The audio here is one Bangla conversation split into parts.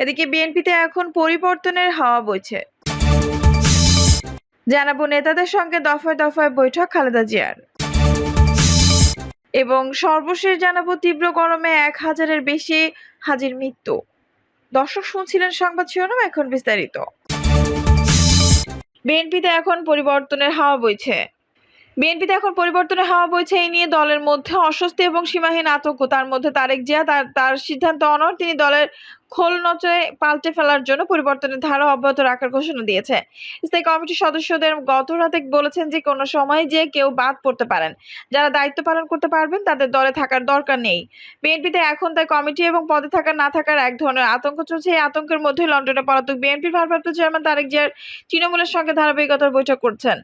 এদিকে বিএনপিতে এখন পরিবর্তনের হাওয়া বইছে। জানাব নেতাদের সঙ্গে দফায় দফায় বৈঠক খালেদা জিয়ার। এবং সর্বশেষ জানাব তীব্র গরমে এক হাজারের বেশি হাজির মৃত্যু। দর্শক শুনছিলেন সংবাদ শিরোনাম এখন বিস্তারিত। বিএনপিতে এখন পরিবর্তনের হাওয়া বইছে। বিএনপিতে এখন পরিবর্তনের হাওয়া বইছে, এই নিয়ে দলের মধ্যে অস্বস্তি এবং সীমাহীন আতঙ্ক। তার মধ্যে তারেক জিয়া, তার তার সিদ্ধান্ত অনর তিনি দলের খোল নচে পাল্টে ফেলার জন্য পরিবর্তনের ধারা অব্যাহত রাখার ঘোষণা দিয়েছে। স্থায়ী কমিটির সদস্যদের গত রাতে বলেছেন যে, কোনো সময় যে কেউ বাদ পড়তে পারেন। যারা দায়িত্ব পালন করতে পারবেন, তাদের দলে থাকার দরকার নেই। বিএনপিতে এখন তাই কমিটি এবং পদে থাকা, না থাকার এক ধরনের আতঙ্ক চলছে। এই আতঙ্কের মধ্যে লন্ডনে পলাতক বিএনপির ভারপ্রাপ্ত চেয়ারম্যান তারেক জিয়ার তৃণমূলের সঙ্গে ধারাবাহিকতার বৈঠক করছেন।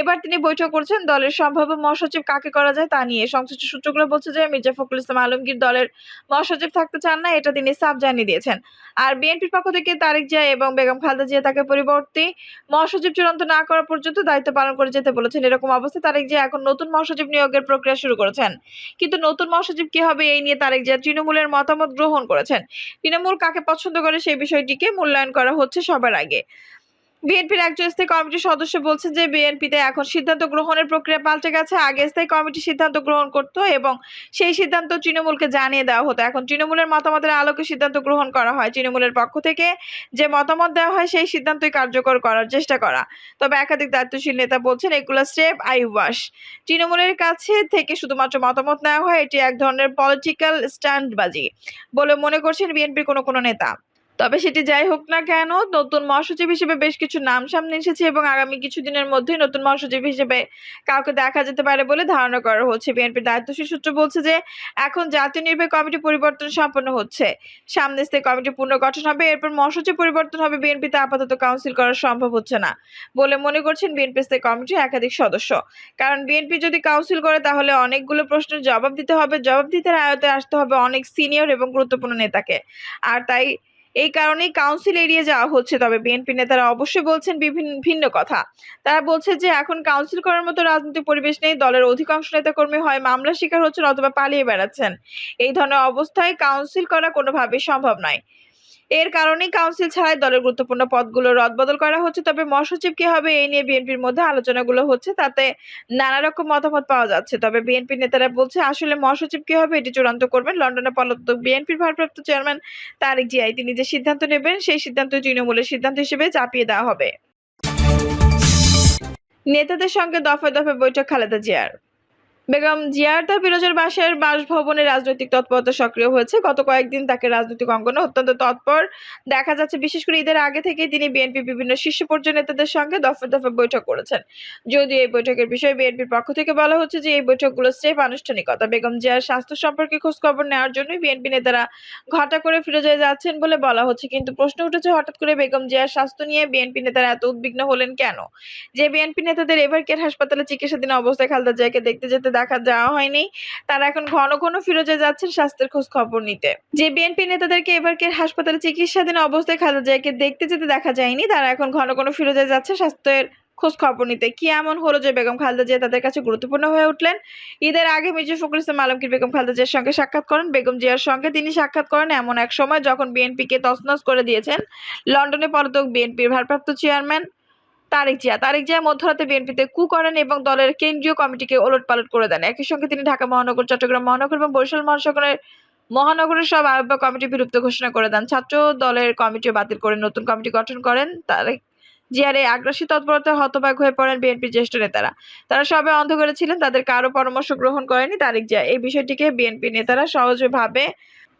এবার তিনি বৈঠক করছেন দলের সম্ভাব্য মহাসচিব কাকে করা যায় তা নিয়ে। সংশ্লিষ্ট সূত্রগুলো বলছে যে, মির্জা ফখরুল ইসলাম আলমগীর দলের মহাসচিব থাকতে চান না, এটা তিনি সাফ জানিয়ে দিয়েছেন। আর বিএনপির পক্ষ থেকে তারেক জিয়া এবং বেগম খালেদা জিয়া তাকে পরিবর্তে মহাসচিব চূড়ান্ত না করা পর্যন্ত দায়িত্ব পালন করে যেতে বলেছেন। এরকম অবস্থায় তারেক জিয়া এখন নতুন মহাসচিব নিয়োগের প্রক্রিয়া শুরু করেছেন। কিন্তু নতুন মহাসচিব কি হবে এই নিয়ে তারেক জিয়া তৃণমূলের মতামত গ্রহণ করেছেন। তৃণমূল কাকে পছন্দ করে সেই বিষয়টিকে মূল্যায়ন করা হচ্ছে সবার আগে। বিএনপির একজন স্থায়ী কমিটির সদস্য বলছেন যে বিএনপিতে এখন সিদ্ধান্ত গ্রহণের প্রক্রিয়া পাল্টে গেছে। আগে স্থায়ী কমিটি সিদ্ধান্ত গ্রহণ করত এবং সেই সিদ্ধান্ত তৃণমূলকে জানিয়ে দেওয়া হতো। এখন তৃণমূলের মতামতের আলোকে সিদ্ধান্ত গ্রহণ করা হয় তৃণমূলের পক্ষ থেকে। যে মতামত দেওয়া হয় সেই সিদ্ধান্তই কার্যকর করার চেষ্টা করা। তবে একাধিক দায়িত্বশীল নেতা বলছেন, এগুলো স্টেপ আই ওয়াশ তৃণমূলের কাছে থেকে শুধুমাত্র মতামত নেওয়া হয়, এটি এক ধরনের পলিটিক্যাল স্ট্যান্ডবাজি বলে মনে করছেন বিএনপির কোনো কোনো নেতা। তবে সেটি যাই হোক না কেন, নতুন মহাসচিব হিসেবে বেশ কিছু নাম সামনে এসেছে এবং আগামী কিছুদিনের মধ্যেই নতুন মহাসচিব হিসেবে কাউকে দেখা যেতে পারে বলে ধারণা করা হচ্ছে। বিএনপির দায়িত্বশীল সূত্র বলছে যে, এখন জাতীয় নির্বাহী কমিটি পরিবর্তন সম্পন্ন হচ্ছে। সামনে স্থায়ী কমিটি পুনর্গঠন হবে, এরপর মহাসচিব পরিবর্তন হবে, বিএনপিতে আপাতত কাউন্সিল করা সম্ভব হচ্ছে না বলে মনে করছেন বিএনপি স্থায়ী কমিটির একাধিক সদস্য। কারণ বিএনপি যদি কাউন্সিল করে, তাহলে অনেকগুলো প্রশ্নের জবাব দিতে হবে, জবাব দিতে আয়তে আসতে হবে অনেক সিনিয়র এবং গুরুত্বপূর্ণ নেতাকে। আর তাই এই কারণেই কাউন্সিল এড়িয়ে যাওয়া হচ্ছে। তবে বিএনপি নেতারা অবশ্যই বলছেন বিভিন্ন, ভিন্ন কথা। তারা বলছে যে, এখন কাউন্সিল করার মতো রাজনৈতিক পরিবেশ নেই। দলের অধিকাংশ নেতাকর্মী হয় মামলার শিকার হচ্ছেন অথবা পালিয়ে বেড়াচ্ছেন। এই ধরনের অবস্থায় কাউন্সিল করা কোনোভাবেই সম্ভব নয়। এর কারণেই কাউন্সিল ছাড়াই দলের গুরুত্বপূর্ণ পদগুলো রদবদল করা হচ্ছে। তবে মহাসচিব কি হবে, এই নিয়ে বিএনপির মধ্যে আলোচনাগুলো হচ্ছে, তাতে নানা রকম মতামত পাওয়া যাচ্ছে। তবে বিএনপি নেতারা বলছে, আসলে মহাসচিব কি হবে, এটি চূড়ান্ত করবেন। লন্ডনে পলাতক বিএনপির ভারপ্রাপ্ত চেয়ারম্যান তারেক জিয়াই, তিনি যে সিদ্ধান্ত নেবেন, সেই সিদ্ধান্ত তৃণমূলের সিদ্ধান্ত হিসেবে চাপিয়ে দেওয়া হবে। নেতাদের সঙ্গে দফায় দফায় বৈঠক খালেদা জিয়ার। বেগম জিয়ার তার বিরোজের বাসার বাসভবনে রাজনৈতিক তৎপরতা সক্রিয় হয়েছে। গত কয়েকদিন তাকে রাজনৈতিক অঙ্গনে অত্যন্ত তৎপর দেখা যাচ্ছে। বিশেষ করে ঈদের আগে থেকেই তিনি বিএনপি বিভিন্ন শীর্ষ পর্যায়ের নেতাদের সঙ্গে দফা দফা বৈঠক করেছেন। যদিও এই বৈঠকের বিষয়ে বিএনপির পক্ষ থেকে বলা হচ্ছে যে, এই বৈঠকগুলো স্রেফ আনুষ্ঠানিকতা। বেগম জিয়ার স্বাস্থ্য সম্পর্কে খোঁজখবর নেওয়ার জন্যই বিএনপি নেতারা ঘটা করে ফিরোজায় যাচ্ছেন বলে বলা হচ্ছে। কিন্তু প্রশ্ন উঠেছে, হঠাৎ করে বেগম জিয়ার স্বাস্থ্য নিয়ে বিএনপি নেতারা এত উদ্বিগ্ন হলেন কেন? যে বিএনপি নেতাদের এভারকেয়ার হাসপাতালে চিকিৎসাধীন অবস্থায় খালেদা জিয়াকে দেখতে যেতে দেখা যাওয়া হয়নি। তারা এখন ঘন ঘন ফিরোজে যাচ্ছেন স্বাস্থ্যের খোঁজ খবর নিতে। যে বিএনপি নেতাদেরকে এভারকেয়ার হাসপাতালে চিকিৎসাধীন অবস্থায় খালেদা জিয়াকে দেখতে যেতে দেখা যায়নি, তারা এখন ঘন ঘন ফিরোজে যাচ্ছে স্বাস্থ্যের খোঁজ খবর নিতে। কি এমন হলো যে বেগম খালেদা জিয়া তাদের কাছে গুরুত্বপূর্ণ হয়ে উঠলেন? ঈদের আগে মির্জা ফখরুল ইসলাম আলমগীর বেগম খালেদা জিয়ার সঙ্গে সাক্ষাৎ করেন। বেগম জিয়ার সঙ্গে তিনি সাক্ষাৎ করেন এমন এক সময় যখন বিএনপিকে তছনছ করে দিয়েছেন। লন্ডনে পলাতক বিএনপির ভারপ্রাপ্ত চেয়ারম্যান তারেক জিয়া। তারেক জিয়া মধ্যরাতে বিএনপিতে কু করেন এবং দলের কেন্দ্রীয় কমিটিকে ওলটপালট করে দেন। একই সঙ্গে তিনি ঢাকা মহানগর, চট্টগ্রাম মহানগর এবং বরিশাল মহানগরের মহানগরের সব আহ্বায়ক কমিটি বিলুপ্ত ঘোষণা করে দেন। ছাত্র দলের কমিটি বাতিল করে নতুন কমিটি গঠন করেন তারেক জিয়ার এই আগ্রাসী তৎপরতায় হতবাক হয়ে পড়েন বিএনপির জ্যেষ্ঠ নেতারা। তারা সবে অন্ধকারে ছিলেন, তাদের কারও পরামর্শ গ্রহণ করেনি তারেক জিয়া। এই বিষয়টিকে বিএনপি নেতারা সহজে ভাবে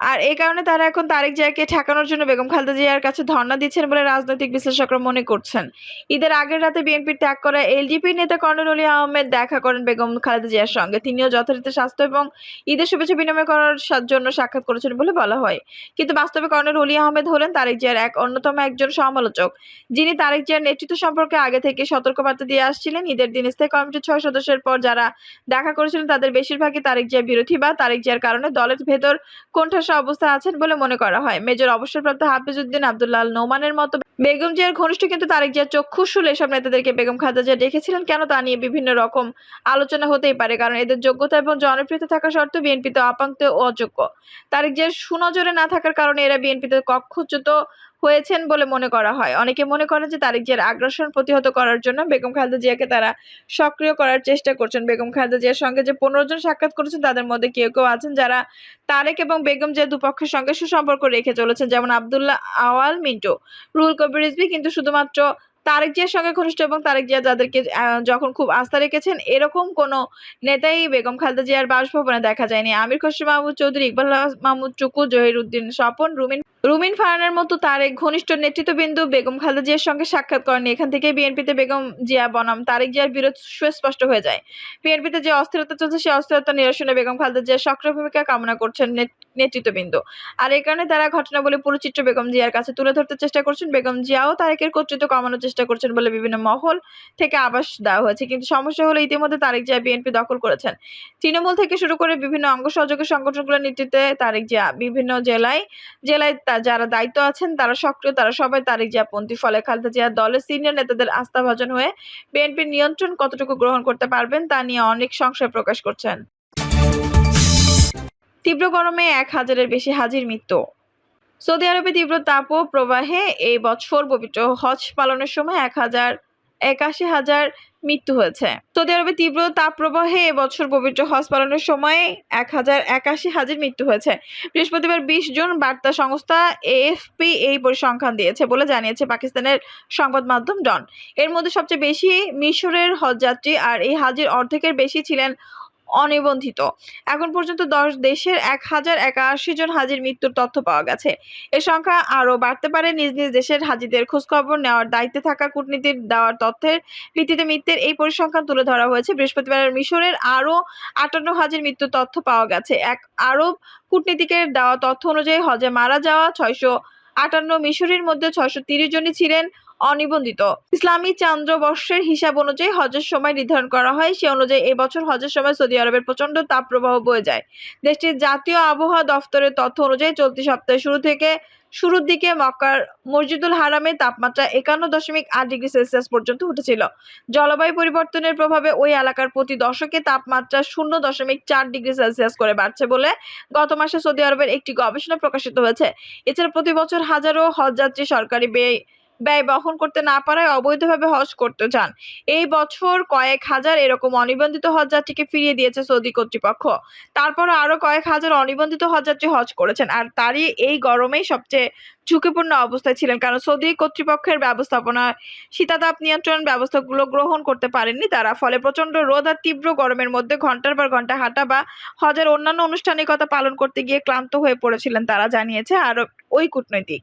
আর এই কারণে তারা এখন তারেক জিয়াকে ঠেকানোর জন্য বেগম খালেদা জিয়ার কাছে ধর্ণা দিচ্ছেন বলে রাজনৈতিক বিশ্লেষকরা মনে করছেন। ঈদের আগের রাতে বিএনপির ত্যাগ করা এলডিপি নেতা কর্নেল অলি আহমেদ দেখা করেন বেগম খালেদা জিয়ার সঙ্গে। তিনিও যথারীতি স্বাস্থ্য এবং ঈদের শুভেচ্ছা বিনিময় করার জন্য সাক্ষাৎ করেছেন বলে বলা হয়। কিন্তু বাস্তবে কর্নেল অলি আহমেদ হলেন তারেক জিয়ার এক অন্যতম একজন সমালোচক। যিনি তারেক জিয়ার নেতৃত্ব সম্পর্কে আগে থেকে সতর্কবার্তা দিয়ে আসছিলেন। ঈদের দিন স্থায়ী কমিটির ছয় সদস্যের পর যারা দেখা করেছিলেন, তাদের বেশিরভাগই তারেক জিয়া বিরোধী বা তারেক জিয়ার কারণে দলের ভেতর কোণঠাসা ধসা অবস্থায় আছেন বলে মনে করা হয়। মেজর অবসরপ্রাপ্ত হাফিজউদ্দিন আব্দুল্লাহ আল নোমানের মতো বেগম জিয়ার ঘনিষ্ঠ কিন্তু তারেক চক্ষু শুলে এসব নেতাদেরকে বেগম খালেদা জিয়া ডেকেছিলেন কেন তা নিয়ে বিভিন্ন রকম আলোচনা হতেই পারে, কারণ এদের যোগ্যতা এবং জনপ্রিয়তা থাকা সত্ত্বেও বিএনপিতে অপাঙ্ক্ত অযোগ্য। তারেক জিয়ার সুনজরে না থাকার কারণে এরা বিএনপিতে কক্ষচ্যুত হয়েছেন বলে মনে করা হয়। অনেকে মনে করেন যে তারেক জিয়ার আগ্রাসন প্রতিহত করার জন্য বেগম খালেদা জিয়াকে তারা সক্রিয় করার চেষ্টা করছেন। বেগম খালেদা জিয়ার সঙ্গে যে পনেরো জন সাক্ষাৎ করেছেন, তাদের মধ্যে কেউ কেউ আছেন যারা তারেক এবং বেগম জিয়া দুপক্ষের সঙ্গে সুসম্পর্ক রেখে চলেছেন। যেমন আবদুল্লাহ আওয়াল, মিন্টু, রুহুল কবির রিজভী কিন্তু শুধুমাত্র তারেক জিয়ার সঙ্গে ঘনিষ্ঠ এবং তারেক জিয়া যাদেরকে যখন খুব আস্থা রেখেছেন, এরকম কোনো নেতাই বেগম খালেদা জিয়ার বাসভবনে দেখা যায়নি। আমির খসরু মাহমুদ চৌধুরী, ইকবাল মাহমুদ চুকু জহির উদ্দিন স্বপন, রুমিন রুমিন ফারহানের মতো তারেক ঘনিষ্ঠ নেতৃত্ববিন্দু বেগম খালেদা জিয়ার সঙ্গে সাক্ষাৎ করেনি এখান থেকে বিএনপিতে বেগম জিয়া বনাম, তারেক জিয়ার বিরোধ সুস্পষ্ট হয়ে যায়। বিএনপিতে যে অস্থিরতা চলছে, সেই অস্থিরতা নিরসনে বেগম খালেদা জিয়ার সক্রিয় ভূমিকা কামনা করছেন নেত- নেতৃত্ববৃন্দ। আর এই কারণে তারা ঘটনাবলী পুরো চিত্র বেগম জিয়ার কাছে তুলে ধরতে চেষ্টা করছেন। বেগম জিয়াও তারেকের কর্তৃত্ব কমানোর চেষ্টা করছেন বলে বিভিন্ন মহল থেকে আবাস দেওয়া হয়েছে। কিন্তু সমস্যা হলো, ইতিমধ্যে তারেক জিয়া বিএনপি দখল করেছেন। তৃণমূল থেকে শুরু করে বিভিন্ন অঙ্গ সহযোগী সংগঠনগুলোর নেতৃত্বে তারেক জিয়া বিভিন্ন জেলায় জেলায় যারা দায়িত্ব আছেন, তারা সক্রিয়, তারা সবাই তারেক জিয়া পন্থী ফলে খালেদা জিয়া দলের সিনিয়র নেতাদের আস্থাভাজন হয়ে বিএনপির নিয়ন্ত্রণ কতটুকু গ্রহণ করতে পারবেন, তা নিয়ে অনেক সংশয় প্রকাশ করছেন। তীব্র গরমে এক হাজারের বেশি হাজির মৃত্যু। সৌদি আরবে তীব্র তাপ প্রবাহে এই বছর পবিত্র হজ পালনের সময় এক হাজার একাশি হাজার মৃত্যু হয়েছে। সৌদি আরবে তীব্র তাপপ্রবাহে এবছর পবিত্র হজ পালনের সময় এক হাজার একাশি হাজির মৃত্যু হয়েছে। বৃহস্পতিবার বিশ জুন বার্তা সংস্থা এএফপি এই পরিসংখ্যান দিয়েছে বলে জানিয়েছে পাকিস্তানের সংবাদ মাধ্যম ডন। এর মধ্যে সবচেয়ে বেশি মিশরের হজযাত্রী আর এই হাজির অর্ধেকের বেশি ছিলেন অনিবন্ধিত। এখন পর্যন্ত দশ দেশের এক হাজার একাশি জন হাজির মৃত্যুর তথ্য পাওয়া গেছে। এ সংখ্যা আরও বাড়তে পারে। নিজ নিজ দেশের হাজিদের খোঁজখবর নেওয়ার দায়িত্বে থাকা কূটনীতির দেওয়ার তথ্যের ভিত্তিতে মৃত্যুর এই পরিসংখ্যান তুলে ধরা হয়েছে। বৃহস্পতিবার মিশরের আরও আটান্ন হাজির মৃত্যুর তথ্য পাওয়া গেছে। এক আরব কূটনীতিকের দেওয়া তথ্য অনুযায়ী হজে মারা যাওয়া ছয়শো আটান্ন মিশরের মধ্যে ছয়শো তিরিশ জনই ছিলেন। অনিবন্ধিত। ইসলামী চান্দ্রবর্ষের হিসাব অনুযায়ী হজের সময় নির্ধারণ করা হয়। সে অনুযায়ী এবছর হজের সময় সৌদি আরবের প্রচণ্ড তাপপ্রবাহ বয়ে যায়। দেশটির জাতীয় আবহাওয়া দফতরের তথ্য অনুযায়ী চলতি সপ্তাহের শুরু থেকে শুরুর দিকে মক্কার মসজিদুল হারামে তাপমাত্রা একান্ন দশমিক আট ডিগ্রি সেলসিয়াস পর্যন্ত উঠেছিল। জলবায়ু পরিবর্তনের প্রভাবে ওই এলাকার প্রতি দশকে তাপমাত্রা শূন্য দশমিক চার ডিগ্রি সেলসিয়াস করে বাড়ছে বলে গত মাসে সৌদি আরবের একটি গবেষণা প্রকাশিত হয়েছে। এছাড়া প্রতি বছর হাজারো হজযাত্রী সরকারি ব্যয় ব্যয় বহন করতে না পারায় অবৈধভাবে হজ করতে চান এই বছর কয়েক হাজার এরকম অনিবন্ধিত হজযাত্রীকে ফিরিয়ে দিয়েছে সৌদি কর্তৃপক্ষ। তারপর আরও কয়েক হাজার অনিবন্ধিত হজযাত্রী হজ করেছেন আর তারই এই গরমেই সবচেয়ে ঝুঁকিপূর্ণ অবস্থায় ছিলেন কারণ সৌদি কর্তৃপক্ষের ব্যবস্থাপনা শীতাতাপ নিয়ন্ত্রণ ব্যবস্থাগুলো গ্রহণ করতে পারেননি তারা। ফলে প্রচণ্ড রোদ আর তীব্র গরমের মধ্যে ঘণ্টার পর ঘণ্টা হাঁটা বা হজের অন্যান্য আনুষ্ঠানিকতা পালন করতে গিয়ে ক্লান্ত হয়ে পড়েছিলেন তারা, জানিয়েছে আর ওই কূটনৈতিক।